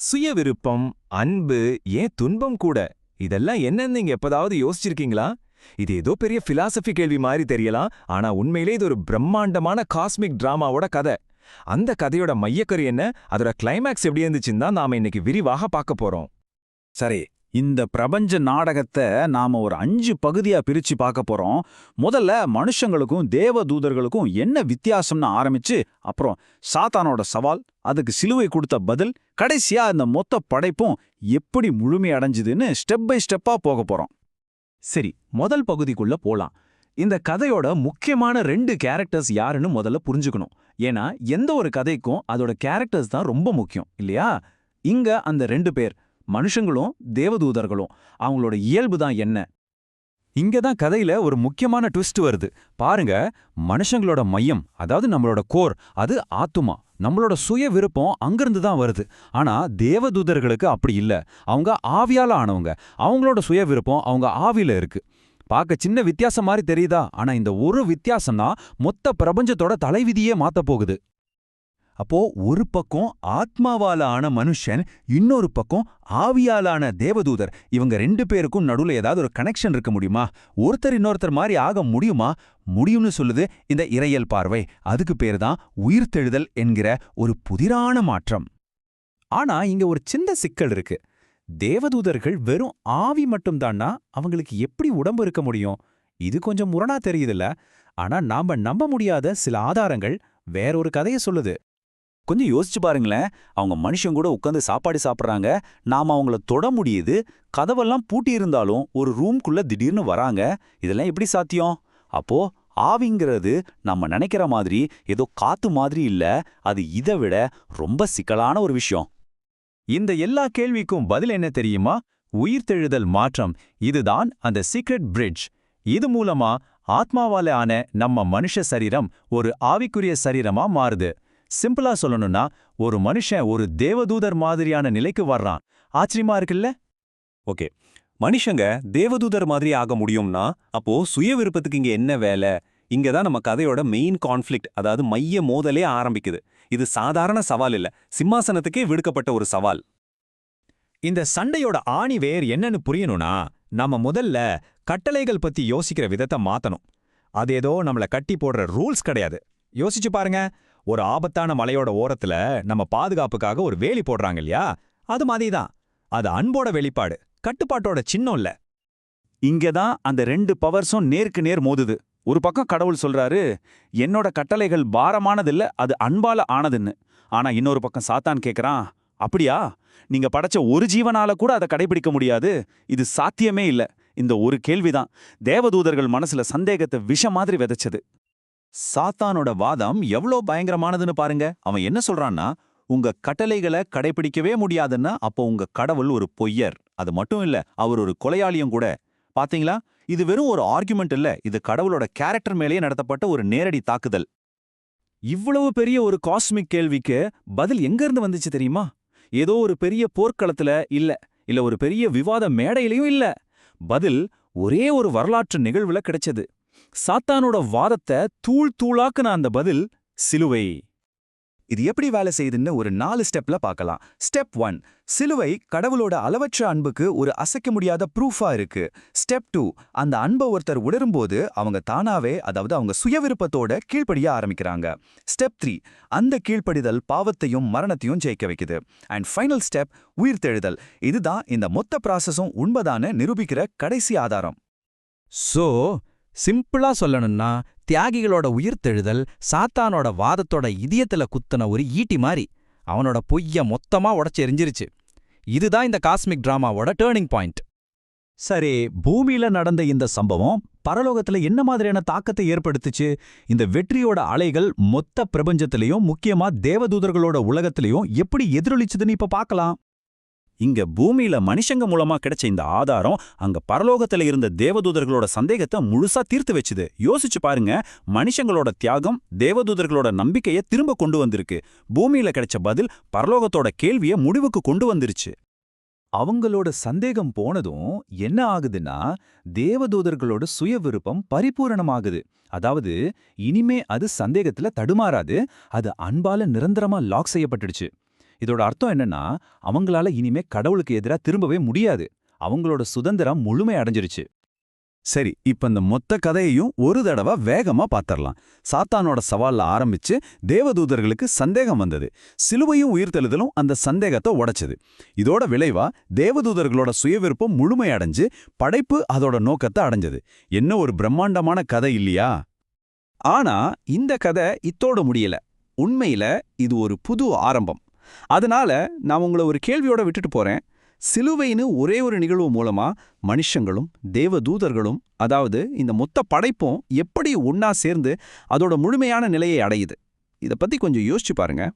சுய விருப்பம் அன்பு ஏன் துன்பம் கூட? இதெல்லாம் என்னன்னு நீங்க எப்பதாவது யோசிச்சிருக்கீங்களா? இது ஏதோ பெரிய பிலாசபி கேள்வி மாதிரி தெரியலாம். ஆனா உண்மையிலே இது ஒரு பிரம்மாண்டமான காஸ்மிக் டிராமாவோட கதை. அந்த கதையோட மையக்கரு என்ன? அதோட கிளைமேக்ஸ் எப்படி இருந்துச்சுன்னு தான் நாம இன்னைக்கு விரிவாக பார்க்க போறோம். சரி இந்த பிரபஞ்ச நாடகத்தை நாம ஒரு அஞ்சு பகுதியா பிரிச்சு பார்க்க போறோம். முதல்ல மனுஷங்களுக்கும் தேவதூதர்களுக்கும் என்ன வித்தியாசம்னு ஆரம்பிச்சு அப்புறம் சாத்தானோட சவால் அதுக்கு சிலுவை கொடுத்த பதில் கடைசியா இந்த மொத்த படைப்பும் எப்படி முழுமை அடைஞ்சுதுன்னு ஸ்டெப் பை ஸ்டெப்பா போக போறோம். சரி முதல் பகுதிக்குள்ள போலாம். இந்த கதையோட முக்கியமான ரெண்டு கேரக்டர்ஸ் யாருன்னு முதல்ல புரிஞ்சுக்கணும். ஏன்னா எந்த ஒரு கதைக்கும் அதோட கேரக்டர்ஸ் தான் ரொம்ப முக்கியம் இல்லையா? இங்க அந்த ரெண்டு பேர் மனுஷங்களும் தேவதூதர்களும். அவங்களோட இயல்பு தான் என்ன? இங்க தான் கதையில ஒரு முக்கியமான ட்விஸ்ட் வருது. பாருங்க மனுஷங்களோட மையம் அதாவது நம்மளோட கோர் அது ஆத்துமா. நம்மளோட சுய விருப்பம் அங்கிருந்து தான் வருது. ஆனா தேவதூதர்களுக்கு அப்படி இல்ல. அவங்க ஆவியால ஆனவங்க. அவங்களோட சுய விருப்பம் அவங்க ஆவியில இருக்கு. பார்க்க சின்ன வித்தியாசம் மாதிரி தெரியுதா? ஆனா இந்த ஒரு வித்தியாசம் தான் மொத்த பிரபஞ்சத்தோட தலைவிதியே மாத்தப் போகுது. அப்போ ஒரு பக்கம் ஆத்மாவால ஆன மனுஷன் இன்னொரு பக்கம் ஆவியாலான தேவதூதர். இவங்க ரெண்டு பேருக்கும் நடுவில் ஏதாவது ஒரு கனெக்ஷன் இருக்க முடியுமா? ஒருத்தர் இன்னொருத்தர் மாதிரி ஆக முடியுமா? முடியும்னு சொல்லுது இந்த இறையல் பார்வை. அதுக்கு பேர் தான் உயிர்த்தெழுதல் என்கிற ஒரு புதிரான மாற்றம். ஆனா இங்க ஒரு சின்ன சிக்கல் இருக்கு. தேவதூதர்கள் வெறும் ஆவி மட்டும்தான்னா அவங்களுக்கு எப்படி உடம்பு இருக்க முடியும்? இது கொஞ்சம் முரணா தெரியுதுல்ல. ஆனா நாம நம்ப முடியாத சில ஆதாரங்கள் வேறொரு கதையை சொல்லுது. கொஞ்சம் யோசிச்சு பாருங்களேன். அவங்க மனுஷன் கூட உட்காந்து சாப்பாடு சாப்பிட்றாங்க. நாம அவங்கள தொட முடியுது. கதவெல்லாம் பூட்டி இருந்தாலும் ஒரு ரூம்குள்ள திடீர்னு வராங்க. இதெல்லாம் எப்படி சாத்தியம்? அப்போ ஆவிங்கிறது நம்ம நினைக்கிற மாதிரி ஏதோ காத்து மாதிரி இல்ல. அது இதை விட ரொம்ப சிக்கலான ஒரு விஷயம். இந்த எல்லா கேள்விக்கும் பதில் என்ன தெரியுமா? உயிர்த்தெழுதல் மாற்றம். இதுதான் அந்த சீக்ரெட் பிரிட்ஜ் இது மூலமா ஆத்மாவால ஆன நம்ம மனுஷ சரீரம் ஒரு ஆவிக்குரிய சரீரமா மாறுது. சிம்பிளா சொல்லணும்னா ஒரு மனுஷன் ஒரு தேவதூதர் மாதிரியான நிலைக்கு வர்றான். ஆச்சரியமா இருக்குல்ல? ஓகே. மனுஷங்க தேவதூதர் மாதிரி ஆக முடியும்னா அப்போ சுய விருப்பத்துக்கு இங்க என்ன வேலை? இங்க தான் நம்ம கதையோட மெயின் கான்ஃப்ளிக்ட் அதாவது மைய மோதலே ஆரம்பிக்குது. இது சாதாரண சவால் இல்ல. சிம்மாசனத்துக்கே விடுக்கப்பட்ட ஒரு சவால். இந்த சண்டையோட ஆணி வேர் என்னன்னு புரியணும்னா நாம முதல்ல கட்டளைகள் பத்தி யோசிக்கிற விதத்தை மாத்தணும். அது ஏதோ நம்மள கட்டி போடுற ரூல்ஸ் கிடையாது. யோசிச்சு பாருங்க. ஒரு ஆபத்தான மலையோட ஓரத்துல நம்ம பாதுகாப்புக்காக ஒரு வேலி போடுறாங்க இல்லையா? அது மாதிரி தான் அது அன்போட வெளிப்பாடு கட்டுப்பாட்டோட சின்னம் இல்ல. இங்க தான் அந்த ரெண்டு பவர்ஸும் நேருக்கு நேர் மோதுது. ஒரு பக்கம் கடவுள் சொல்றாரு என்னோட கட்டளைகள் பாரமானதில்ல அது அன்பால ஆனதுன்னு. ஆனா இன்னொரு பக்கம் சாத்தான் கேக்குறான் அப்படியா? நீங்க படைச்ச ஒரு ஜீவனால கூட அதை கடைபிடிக்க முடியாது. இது சாத்தியமே இல்ல. இந்த ஒரு கேள்விதான். தேவதூதர்கள் மனசுல சந்தேகத்தை விஷம் மாதிரி விதைச்சது. சாத்தானோட வாதம் எவ்வளோ பயங்கரமானதுன்னு பாருங்க. அவன் என்ன சொல்றான்னா உங்க கட்டளைகளை கடைபிடிக்கவே முடியாதுன்னா அப்போ உங்க கடவுள் ஒரு பொய்யர். அது மட்டும் இல்ல அவர் ஒரு கொலையாளியும் கூட. பாத்தீங்களா? இது வெறும் ஒரு ஆர்குமெண்ட் இல்ல இது கடவுளோட கேரக்டர் மேலேயே நடத்தப்பட்ட ஒரு நேரடி தாக்குதல். இவ்வளவு பெரிய ஒரு காஸ்மிக் கேள்விக்கு பதில் எங்க இருந்து வந்துச்சு தெரியுமா? ஏதோ ஒரு பெரிய போர்க்களத்துல இல்ல இல்ல ஒரு பெரிய விவாத மேடையிலையும் இல்ல. பதில் ஒரே ஒரு வரலாற்று நிகழ்வுல கிடைச்சது. சாத்தானோட வாதத்தை தூள் தூளாக்குன அந்த பதில் சிலுவை. இது எப்படி வேலை செய்யுதுன்னு ஒரு நாலு ஸ்டெப்ல பார்க்கலாம். ஸ்டெப் ஒன் சிலுவை கடவுளோட அளவற்ற அன்புக்கு ஒரு அசைக்க முடியாத ப்ரூஃபா இருக்கு. ஸ்டெப் டூ அந்த அன்பை ஒருத்தர் உணரும்போது அவங்க தானாவே அதாவது அவங்க சுயவிருப்பத்தோட கீழ்ப்படிய ஆரம்பிக்கிறாங்க. ஸ்டெப் த்ரீ அந்த கீழ்ப்படிதல் பாவத்தையும் மரணத்தையும் ஜெயிக்க வைக்குது. அண்ட் ஃபைனல் ஸ்டெப் உயிர்த்தெழுதல். இதுதான் இந்த மொத்த ப்ராசஸும் உண்மைதான நிரூபிக்கிற கடைசி ஆதாரம். சோ சிம்பிளா சொல்லணும்னா தியாகிகளோட உயிர்த்தெழுதல் சாத்தானோட வாதத்தோட இதயத்துல குத்துன ஒரு ஈட்டி மாதிரி அவனோட பொய்ய மொத்தமா உடைச்சு எரிஞ்சிருச்சு. இதுதான் இந்த காஸ்மிக் டிராமாவோட டேர்னிங் பாயிண்ட். சரி பூமியில நடந்த இந்த சம்பவம் பரலோகத்துல என்ன மாதிரியான தாக்கத்தை ஏற்படுத்துச்சு? இந்த வெற்றியோட அலைகள் மொத்த பிரபஞ்சத்திலையும் முக்கியமா தேவதூதர்களோட உலகத்திலையும் எப்படி எதிரொலிச்சுதுன்னு இப்ப பார்க்கலாம் இங்க பூமியில மனுஷங்க மூலமா கிடைச்ச இந்த ஆதாரம் அங்க பரலோகத்துல இருந்த தேவதூதர்களோட சந்தேகத்தை முழுசா தீர்த்து வச்சுது. யோசிச்சு பாருங்க மனுஷங்களோட தியாகம் தேவதூதர்களோட நம்பிக்கையை திரும்ப கொண்டு வந்திருக்கு. பூமியில கிடைச்ச பதில் பரலோகத்தோட கேள்வியை முடிவுக்கு கொண்டு வந்துருச்சு. அவங்களோட சந்தேகம் போனதும் என்ன ஆகுதுன்னா தேவதூதர்களோட சுய விருப்பம் பரிபூரணமாகுது. அதாவது இனிமே அது சந்தேகத்துல தடுமாறாது அது அன்பால நிரந்தரமா லாக் செய்யப்பட்டுடுச்சு. இதோட அர்த்தம் என்னன்னா அவங்களால இனிமே கடவுளுக்கு எதிரா திரும்பவே முடியாது. அவங்களோட சுதந்திரம் முழுமை அடைஞ்சிருச்சு. சரி இப்ப இந்த மொத்த கதையையும் ஒரு தடவை வேகமா பாத்திரலாம். சாத்தானோட சவால்ல ஆரம்பிச்சு தேவதூதர்களுக்கு சந்தேகம் வந்தது. சிலுவையும் உயிர்த்தெழுதலும் அந்த சந்தேகத்தை உடைச்சது. இதோட விளைவா தேவதூதர்களோட சுயவிருப்பம் முழுமை அடைஞ்சு படைப்பு அதோட நோக்கத்தை அடைஞ்சது. என்ன ஒரு பிரம்மாண்டமான கதை இல்லையா? ஆனா இந்த கதை இத்தோட முடியல. உண்மையில இது ஒரு புது ஆரம்பம். அதனால நான் உங்களை ஒரு கேள்வியோட விட்டுட்டு போறேன். சிலுவைன்னு ஒரே ஒரு நிகழ்வு மூலமா மனுஷங்களும் தேவ தூதர்களும் அதாவது இந்த மொத்த படைப்பும் எப்படி ஒன்னா சேர்ந்து அதோட முழுமையான நிலையை அடையுது. இத பத்தி கொஞ்சம் யோசிச்சு பாருங்க.